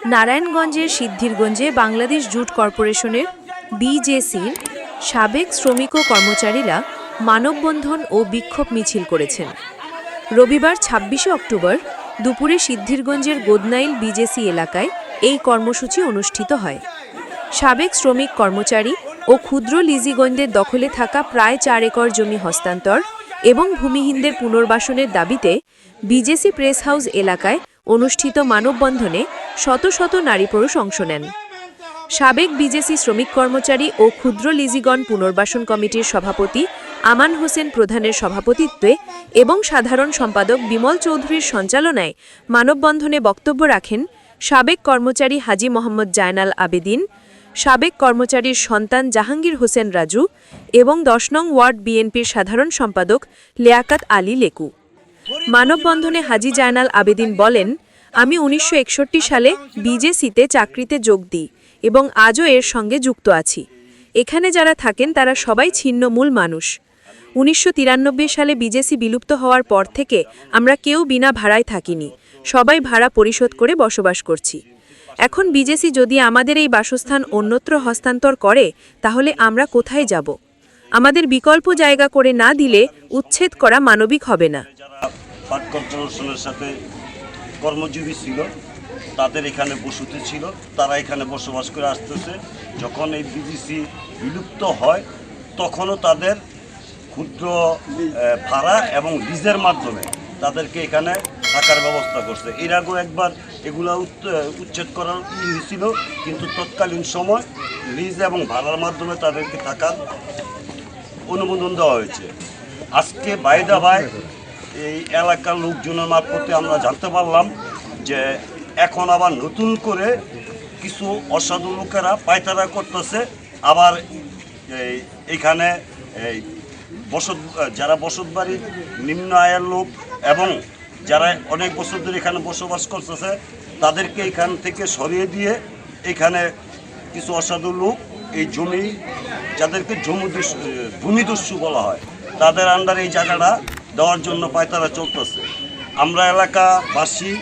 নারায়ণগঞ্জের সিদ্ধিরগঞ্জে বাংলাদেশ জুট কর্পোরেশনের বিজেসির সাবেক শ্রমিক ও কর্মচারীরা মানববন্ধন ও বিক্ষোভ মিছিল করেছেন। রবিবার ছাব্বিশে অক্টোবর দুপুরে সিদ্ধিরগঞ্জের গোদনাইল বিজেসি এলাকায় এই কর্মসূচি অনুষ্ঠিত হয়। সাবেক শ্রমিক কর্মচারী ও ক্ষুদ্র লিজিগঞ্জদের দখলে থাকা প্রায় চার একর জমি হস্তান্তর এবং ভূমিহীনদের পুনর্বাসনের দাবিতে বিজেসি প্রেস হাউস এলাকায় অনুষ্ঠিত মানববন্ধনে শত শত নারী পুরুষ অংশ নেন। সাবেক বিজেসি শ্রমিক কর্মচারী ও ক্ষুদ্র লিজিগণ পুনর্বাসন কমিটির সভাপতি আমান হোসেন প্রধানের সভাপতিত্বে এবং সাধারণ সম্পাদক বিমল চৌধুরীর সঞ্চালনায় মানববন্ধনে বক্তব্য রাখেন সাবেক কর্মচারী হাজি মোহাম্মদ জায়নাল আবেদিন, সাবেক কর্মচারীর সন্তান জাহাঙ্গীর হোসেন রাজু এবং দশ নং ওয়ার্ড বিএনপির সাধারণ সম্পাদক লিয়াকাত আলী লেকু। মানববন্ধনে হাজি জায়নাল আবেদিন বলেন, আমি উনিশশো একষট্টি সালে বিজেসিতে চাকরিতে যোগ দিই এবং আজও এর সঙ্গে যুক্ত আছি। এখানে যারা থাকেন তারা সবাই ছিন্নমূল মানুষ। উনিশশো তিরানব্বই সালে বিজেসি বিলুপ্ত হওয়ার পর থেকে আমরা কেউ বিনা ভাড়ায় থাকিনি। সবাই ভাড়া পরিশোধ করে বসবাস করছি। এখন বিজেসি যদি আমাদের এই বাসস্থান অন্যত্র হস্তান্তর করে, তাহলে আমরা কোথায় যাব? আমাদের বিকল্প জায়গা করে না দিলে উচ্ছেদ করা মানবিক হবে না। পাট কর্পোরেশনের সাথে কর্মজীবী ছিল, তাদের এখানে বসতি ছিল, তারা এখানে বসবাস করে আসতেছে। যখন এই বিজিসি বিলুপ্ত হয়, তখনও তাদের ক্ষুদ্র ভাড়া এবং লিজের মাধ্যমে তাদেরকে এখানে থাকার ব্যবস্থা করছে। এর আগেও একবার এগুলো উচ্ছেদ করার ই হয়েছিল, কিন্তু তৎকালীন সময় লিজ এবং ভাড়ার মাধ্যমে তাদেরকে থাকার অনুমোদন দেওয়া হয়েছে। আজকে বাইদা ভাই এই এলাকার লোকজনের মারফতে আমরা জানতে পারলাম যে এখন আবার নতুন করে কিছু অসাধু লোকেরা পায়তারা করতেছে। আবার এই এইখানে এই বসত, যারা বসত বাড়ি নিম্ন আয়ের লোক এবং যারা অনেক বছর ধরে এখানে বসবাস করতেছে, তাদেরকে এখান থেকে সরিয়ে দিয়ে এখানে কিছু অসাধু লোক এই জমি, যাদেরকে জমিদস্যু ভূমিদস্যু বলা হয়, তাদের আন্ডারে এই জায়গাটা দেওয়ার জন্য পায়তারা চলতেছে। আমরা এলাকাবাসী